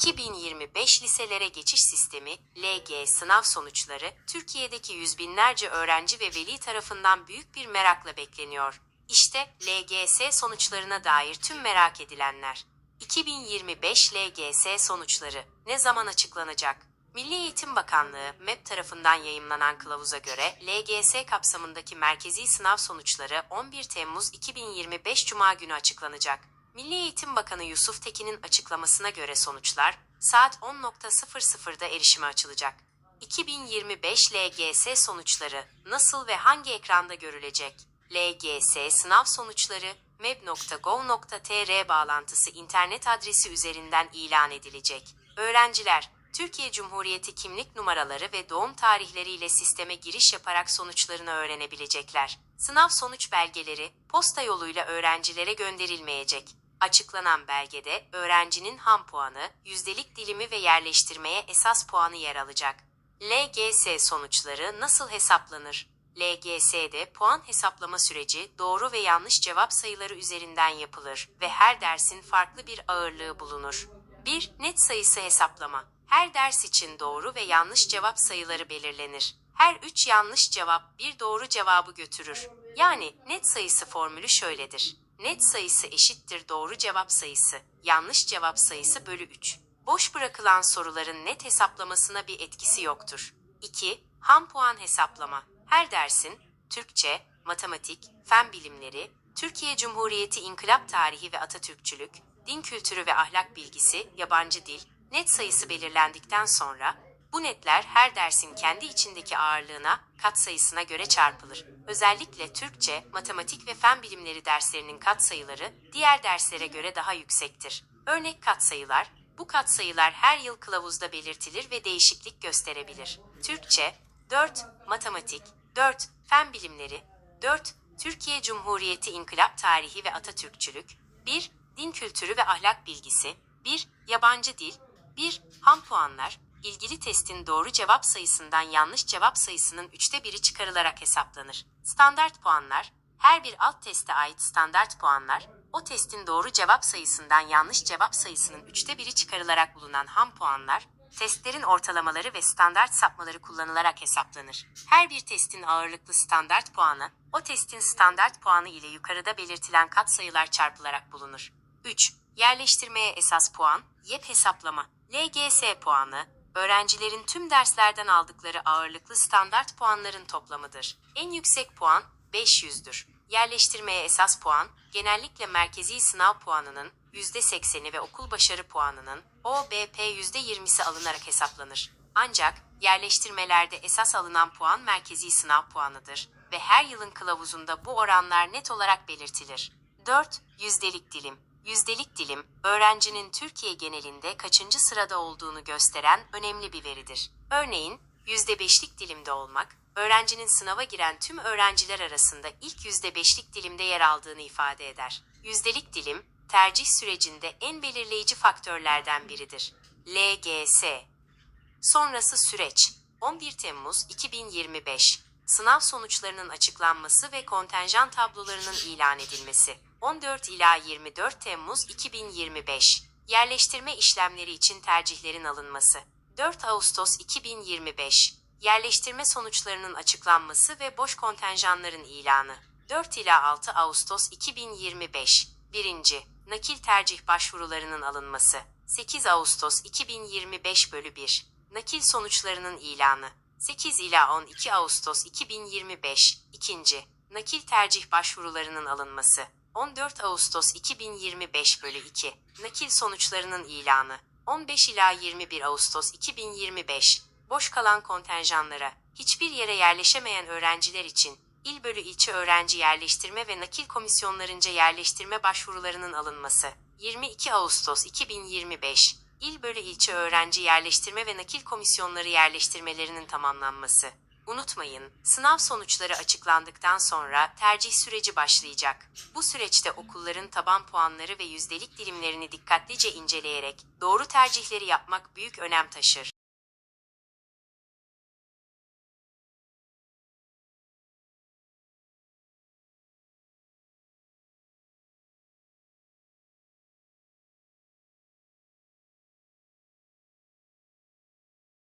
2025 liselere geçiş sistemi LG sınav sonuçları Türkiye'deki yüz binlerce öğrenci ve veli tarafından büyük bir merakla bekleniyor. İşte LGS sonuçlarına dair tüm merak edilenler. 2025 LGS sonuçları ne zaman açıklanacak? Milli Eğitim Bakanlığı MEP tarafından yayımlanan kılavuza göre LGS kapsamındaki merkezi sınav sonuçları 11 Temmuz 2025 Cuma günü açıklanacak. Milli Eğitim Bakanı Yusuf Tekin'in açıklamasına göre sonuçlar saat 10.00'da erişime açılacak. 2025 LGS sonuçları nasıl ve hangi ekranda görülecek? LGS sınav sonuçları meb.gov.tr bağlantısı internet adresi üzerinden ilan edilecek. Öğrenciler, Türkiye Cumhuriyeti kimlik numaraları ve doğum tarihleriyle sisteme giriş yaparak sonuçlarını öğrenebilecekler. Sınav sonuç belgeleri posta yoluyla öğrencilere gönderilmeyecek. Açıklanan belgede öğrencinin ham puanı, yüzdelik dilimi ve yerleştirmeye esas puanı yer alacak. LGS sonuçları nasıl hesaplanır? LGS'de puan hesaplama süreci doğru ve yanlış cevap sayıları üzerinden yapılır ve her dersin farklı bir ağırlığı bulunur. 1. Net sayısı hesaplama. Her ders için doğru ve yanlış cevap sayıları belirlenir. Her 3 yanlış cevap bir doğru cevabı götürür. Yani net sayısı formülü şöyledir. Net sayısı eşittir doğru cevap sayısı, yanlış cevap sayısı bölü 3. Boş bırakılan soruların net hesaplamasına bir etkisi yoktur. 2. Ham puan hesaplama. Her dersin Türkçe, matematik, fen bilimleri, Türkiye Cumhuriyeti İnkılap Tarihi ve Atatürkçülük, din kültürü ve ahlak bilgisi, yabancı dil, net sayısı belirlendikten sonra bu netler her dersin kendi içindeki ağırlığına, katsayısına göre çarpılır. Özellikle Türkçe, matematik ve fen bilimleri derslerinin katsayıları diğer derslere göre daha yüksektir. Örnek katsayılar, bu katsayılar her yıl kılavuzda belirtilir ve değişiklik gösterebilir. Türkçe 4, matematik 4, fen bilimleri 4, Türkiye Cumhuriyeti İnkılap Tarihi ve Atatürkçülük 1, din kültürü ve ahlak bilgisi 1, yabancı dil 1, ham puanlar ilgili testin doğru cevap sayısından yanlış cevap sayısının üçte biri çıkarılarak hesaplanır. Standart puanlar, her bir alt teste ait standart puanlar, o testin doğru cevap sayısından yanlış cevap sayısının üçte biri çıkarılarak bulunan ham puanlar, testlerin ortalamaları ve standart sapmaları kullanılarak hesaplanır. Her bir testin ağırlıklı standart puanı, o testin standart puanı ile yukarıda belirtilen katsayılar çarpılarak bulunur. 3. Yerleştirmeye esas puan, YEP hesaplama. LGS puanı, öğrencilerin tüm derslerden aldıkları ağırlıklı standart puanların toplamıdır. En yüksek puan 500'dür. Yerleştirmeye esas puan, genellikle merkezi sınav puanının %80'i ve okul başarı puanının OBP %20'si alınarak hesaplanır. Ancak yerleştirmelerde esas alınan puan merkezi sınav puanıdır ve her yılın kılavuzunda bu oranlar net olarak belirtilir. 4. Yüzdelik dilim Yüzdelik dilim, öğrencinin Türkiye genelinde kaçıncı sırada olduğunu gösteren önemli bir veridir. Örneğin, %5'lik dilimde olmak, öğrencinin sınava giren tüm öğrenciler arasında ilk %5'lik dilimde yer aldığını ifade eder. Yüzdelik dilim, tercih sürecinde en belirleyici faktörlerden biridir. LGS Sonrası süreç 11 Temmuz 2025 Sınav sonuçlarının açıklanması ve kontenjan tablolarının ilan edilmesi 14 ila 24 Temmuz 2025 Yerleştirme işlemleri için tercihlerin alınması. 4 Ağustos 2025 Yerleştirme sonuçlarının açıklanması ve boş kontenjanların ilanı. 4 ila 6 Ağustos 2025 1. Nakil tercih başvurularının alınması. 8 Ağustos 2025 bölü 1 Nakil sonuçlarının ilanı. 8 ila 12 Ağustos 2025 2. Nakil tercih başvurularının alınması 14 Ağustos 2025 bölü 2 Nakil sonuçlarının ilanı. 15 ila 21 Ağustos 2025 Boş kalan kontenjanlara hiçbir yere yerleşemeyen öğrenciler için il bölü ilçe öğrenci yerleştirme ve nakil komisyonlarınca yerleştirme başvurularının alınması. 22 Ağustos 2025 İl bölü ilçe öğrenci yerleştirme ve nakil komisyonları yerleştirmelerinin tamamlanması. Unutmayın, sınav sonuçları açıklandıktan sonra tercih süreci başlayacak. Bu süreçte okulların taban puanları ve yüzdelik dilimlerini dikkatlice inceleyerek doğru tercihleri yapmak büyük önem taşır.